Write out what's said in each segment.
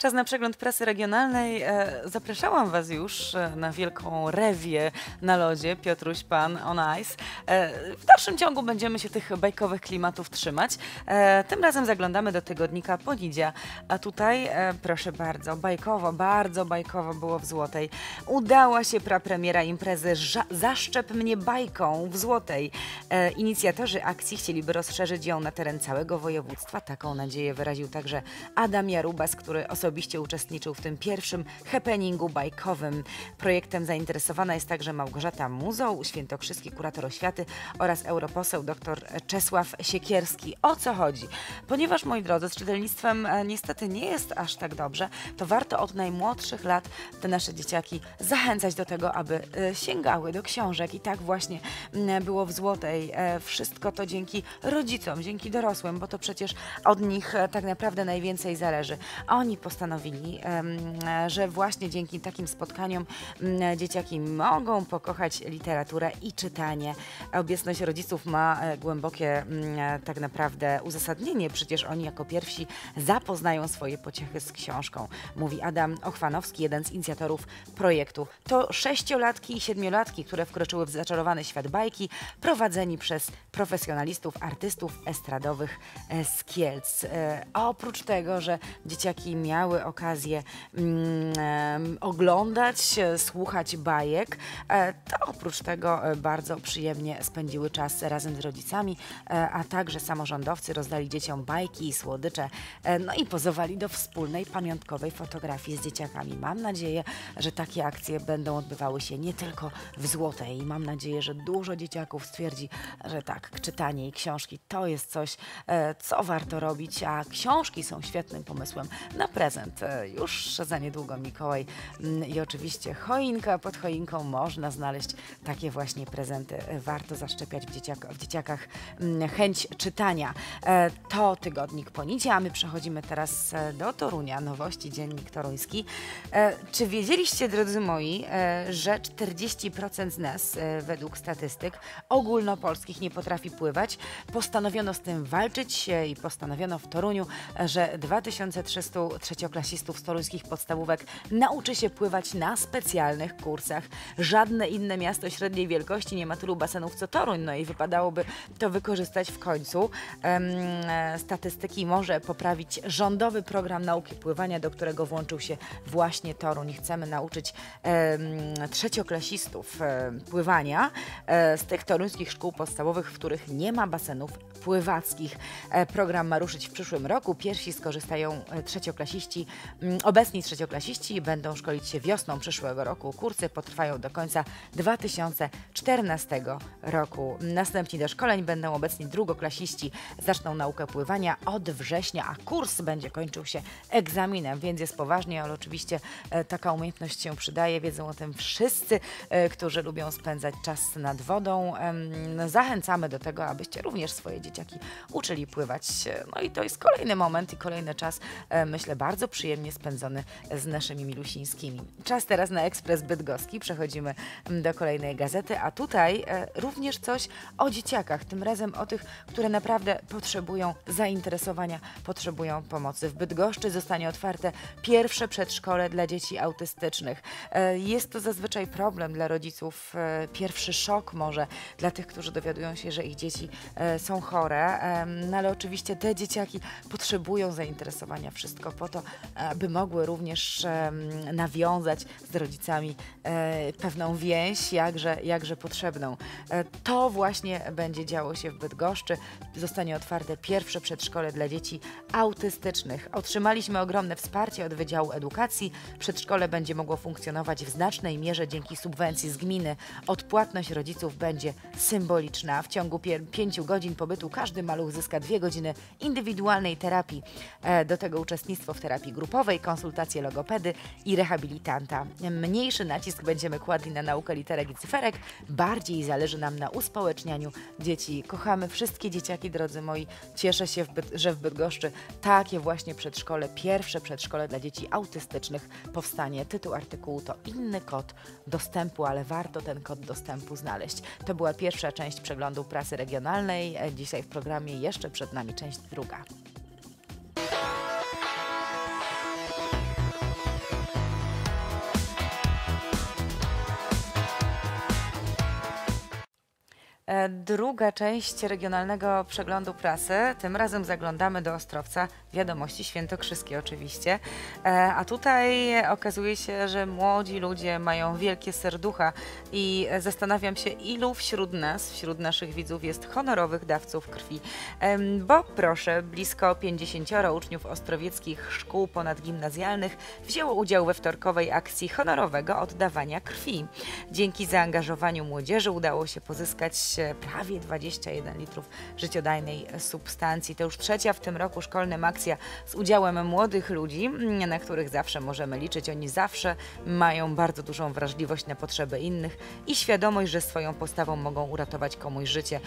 Czas na przegląd prasy regionalnej. E, zapraszałam Was już e, na wielką rewię na lodzie Piotruś Pan on Ice. E, w dalszym ciągu będziemy się tych bajkowych klimatów trzymać. Tym razem zaglądamy do tygodnika Ponidzia. A tutaj, proszę bardzo, bajkowo, bardzo bajkowo było w Złotej. Udała się prapremiera imprezy Zaszczep mnie bajką w Złotej. Inicjatorzy akcji chcieliby rozszerzyć ją na teren całego województwa. Taką nadzieję wyraził także Adam Jarubas, który osobiście osobiście uczestniczył w tym pierwszym happeningu bajkowym. Projektem zainteresowana jest także Małgorzata Muzoł, świętokrzyski kurator oświaty oraz europoseł dr Czesław Siekierski. O co chodzi? Ponieważ, moi drodzy, z czytelnictwem e, niestety nie jest aż tak dobrze, to warto od najmłodszych lat te nasze dzieciaki zachęcać do tego, aby e, sięgały do książek. I tak właśnie było w Złotej. E, wszystko to dzięki rodzicom, dzięki dorosłym, bo to przecież od nich tak naprawdę najwięcej zależy. A oni postanowili postanowili, że właśnie dzięki takim spotkaniom dzieciaki mogą pokochać literaturę i czytanie. Obecność rodziców ma e, głębokie tak naprawdę uzasadnienie, przecież oni jako pierwsi zapoznają swoje pociechy z książką, mówi Adam Ochwanowski, jeden z inicjatorów projektu. To sześciolatki i siedmiolatki, które wkroczyły w zaczarowany świat bajki, prowadzeni przez profesjonalistów, artystów estradowych e, z Kielc. E, oprócz tego, że dzieciaki miały miały okazję mm, oglądać, słuchać bajek, e, to oprócz tego e, bardzo przyjemnie spędziły czas razem z rodzicami, e, a także samorządowcy rozdali dzieciom bajki i słodycze, no i pozowali do wspólnej pamiątkowej fotografii z dzieciakami. Mam nadzieję, że takie akcje będą odbywały się nie tylko w Złotej. I mam nadzieję, że dużo dzieciaków stwierdzi, że tak, czytanie i książki to jest coś, co warto robić, a książki są świetnym pomysłem na prezent E, już za niedługo Mikołaj mm, i oczywiście choinka. Pod choinką można znaleźć takie właśnie prezenty. E, warto zaszczepiać w, dzieciak w dzieciakach mm, chęć czytania. E, to tygodnik Ponicie, a my przechodzimy teraz do Torunia. Nowości, dziennik toruński. Czy wiedzieliście, drodzy moi, że 40% z nas, według statystyk ogólnopolskich, nie potrafi pływać? Postanowiono z tym walczyć i postanowiono w Toruniu, że 2303 czwartoklasistów toruńskich podstawówek nauczy się pływać na specjalnych kursach. Żadne inne miasto średniej wielkości nie ma tylu basenów co Toruń, no i wypadałoby to wykorzystać w końcu. E, statystyki może poprawić rządowy program nauki pływania, do którego włączył się właśnie Toruń. Chcemy nauczyć trzecioklasistów e, pływania e, z tych toruńskich szkół podstawowych, w których nie ma basenów pływackich. program ma ruszyć w przyszłym roku. Pierwsi skorzystają trzecioklasiści Mm, obecni trzecioklasiści będą szkolić się wiosną przyszłego roku. Kursy potrwają do końca 2014 roku. Następni do szkoleń będą obecni drugoklasiści. Zaczną naukę pływania od września, a kurs będzie kończył się egzaminem, więc jest poważnie, ale oczywiście e, taka umiejętność się przydaje. Wiedzą o tym wszyscy, e, którzy lubią spędzać czas nad wodą. Zachęcamy do tego, abyście również swoje dzieciaki uczyli pływać. No i to jest kolejny moment i kolejny czas, e, myślę, bardzo przyjemnie spędzony z naszymi milusińskimi. Czas teraz na Ekspres Bydgoski. Przechodzimy mm, do kolejnej gazety, a tutaj e, również coś o dzieciakach, tym razem o tych, które naprawdę potrzebują zainteresowania, potrzebują pomocy. W Bydgoszczy zostanie otwarte pierwsze przedszkole dla dzieci autystycznych. E, jest to zazwyczaj problem dla rodziców, e, pierwszy szok może dla tych, którzy dowiadują się, że ich dzieci są chore, no ale oczywiście te dzieciaki potrzebują zainteresowania. Wszystko po to, by mogły również nawiązać z rodzicami e, pewną więź, jakże, jakże potrzebną. E, to właśnie będzie działo się w Bydgoszczy. Zostanie otwarte pierwsze przedszkole dla dzieci autystycznych. Otrzymaliśmy ogromne wsparcie od Wydziału Edukacji. Przedszkole będzie mogło funkcjonować w znacznej mierze dzięki subwencji z gminy. Odpłatność rodziców będzie symboliczna. W ciągu pięciu godzin pobytu każdy maluch zyska dwie godziny indywidualnej terapii. E, do tego uczestnictwo w terapii grupowej, konsultacje logopedy i rehabilitanta. Mniejszy nacisk będziemy kładli na naukę literek i cyferek, bardziej zależy nam na uspołecznianiu dzieci. Kochamy wszystkie dzieciaki, drodzy moi. Cieszę się, że w Bydgoszczy takie właśnie przedszkole, pierwsze przedszkole dla dzieci autystycznych powstanie. Tytuł artykułu to Inny kod dostępu, ale warto ten kod dostępu znaleźć. To była pierwsza część przeglądu prasy regionalnej. Dzisiaj w programie jeszcze przed nami część druga. Druga część regionalnego przeglądu prasy. Tym razem zaglądamy do Ostrowca, wiadomości świętokrzyskie oczywiście. E, A tutaj okazuje się, że młodzi ludzie mają wielkie serducha i e, zastanawiam się, ilu wśród nas, wśród naszych widzów jest honorowych dawców krwi. Em, Bo proszę, blisko 50 uczniów ostrowieckich szkół ponadgimnazjalnych wzięło udział we wtorkowej akcji honorowego oddawania krwi. Dzięki zaangażowaniu młodzieży udało się pozyskać e, prawie 21 litrów życiodajnej substancji. To już trzecia w tym roku szkolnym akcja z udziałem młodych ludzi, na których zawsze możemy liczyć. Oni zawsze mają bardzo dużą wrażliwość na potrzeby innych i świadomość, że swoją postawą mogą uratować komuś życie.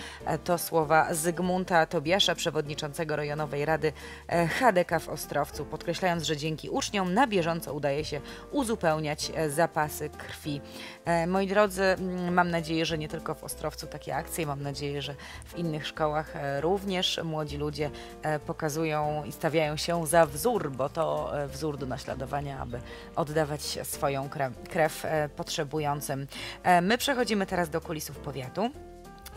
To słowa Zygmunta Tobiasza, przewodniczącego rejonowej rady HDK w Ostrowcu, podkreślając, że dzięki uczniom na bieżąco udaje się uzupełniać zapasy krwi. Moi drodzy, mam nadzieję, że nie tylko w Ostrowcu takie akcje, mam nadzieję, że w innych szkołach e, również młodzi ludzie e, pokazują i stawiają się za wzór, bo to e, wzór do naśladowania, aby oddawać swoją krew, potrzebującym. My przechodzimy teraz do kulisów powiatu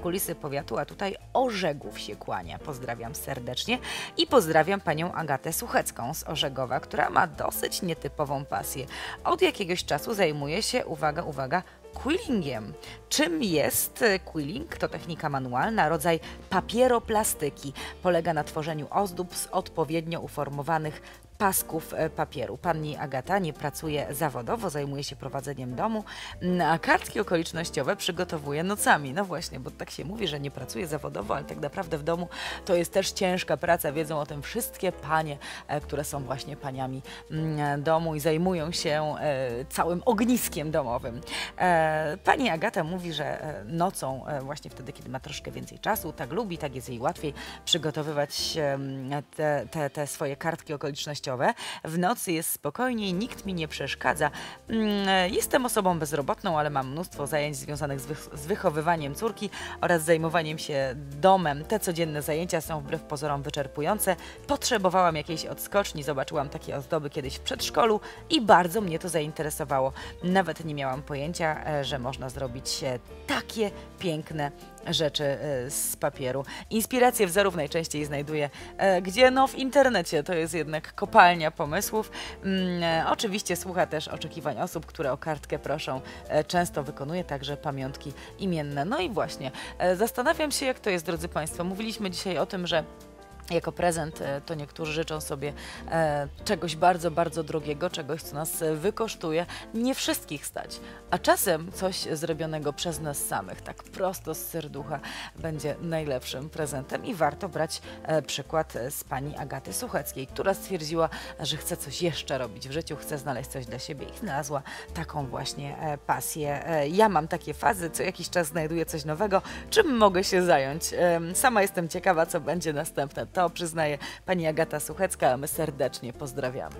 kulisy powiatu, a tutaj Orzegów się kłania. Pozdrawiam serdecznie i pozdrawiam panią Agatę Suchecką z Orzegowa, która ma dosyć nietypową pasję. Od jakiegoś czasu zajmuje się, uwaga, uwaga, quillingiem. Czym jest e, quilling? To technika manualna, rodzaj papieroplastyki. Polega na tworzeniu ozdób z odpowiednio uformowanych pasków e, papieru. Pani Agata nie pracuje zawodowo, zajmuje się prowadzeniem domu, m, a kartki okolicznościowe przygotowuje nocami. No właśnie, bo tak się mówi, że nie pracuje zawodowo, ale tak naprawdę w domu to jest też ciężka praca. Wiedzą o tym wszystkie panie, e, które są właśnie paniami mm, domu i zajmują się e, całym ogniskiem domowym. Pani Agata mówi, że nocą, właśnie wtedy, kiedy ma troszkę więcej czasu, tak lubi, tak jest jej łatwiej przygotowywać te, te, te swoje kartki okolicznościowe. W nocy jest spokojniej, nikt mi nie przeszkadza. Mm, Jestem osobą bezrobotną, ale mam mnóstwo zajęć związanych z, z wychowywaniem córki oraz zajmowaniem się domem. Te codzienne zajęcia są wbrew pozorom wyczerpujące. Potrzebowałam jakiejś odskoczni, zobaczyłam takie ozdoby kiedyś w przedszkolu i bardzo mnie to zainteresowało. Nawet nie miałam pojęcia, e, że można zrobić e, takie piękne rzeczy e, z papieru. Inspiracje wzorów najczęściej znajduję gdzie? No w internecie, to jest jednak kopalnia pomysłów. Mm, e, Oczywiście słucha też oczekiwań osób, które o kartkę proszą. E, Często wykonuje także pamiątki imienne. No i właśnie, e, zastanawiam się jak to jest, drodzy Państwo. Mówiliśmy dzisiaj o tym, że jako prezent e, to niektórzy życzą sobie e, czegoś bardzo, bardzo drogiego, czegoś, co nas e, wykosztuje. Nie wszystkich stać. A czasem coś zrobionego przez nas samych, tak prosto z serducha, będzie najlepszym prezentem i warto brać przykład z pani Agaty Sucheckiej, która stwierdziła, że chce coś jeszcze robić w życiu, chce znaleźć coś dla siebie i znalazła taką właśnie pasję. Ja mam takie fazy, co jakiś czas znajduję coś nowego, czym mogę się zająć. Sama jestem ciekawa, co będzie następne. To przyznaje pani Agata Suchecka, a my serdecznie pozdrawiamy.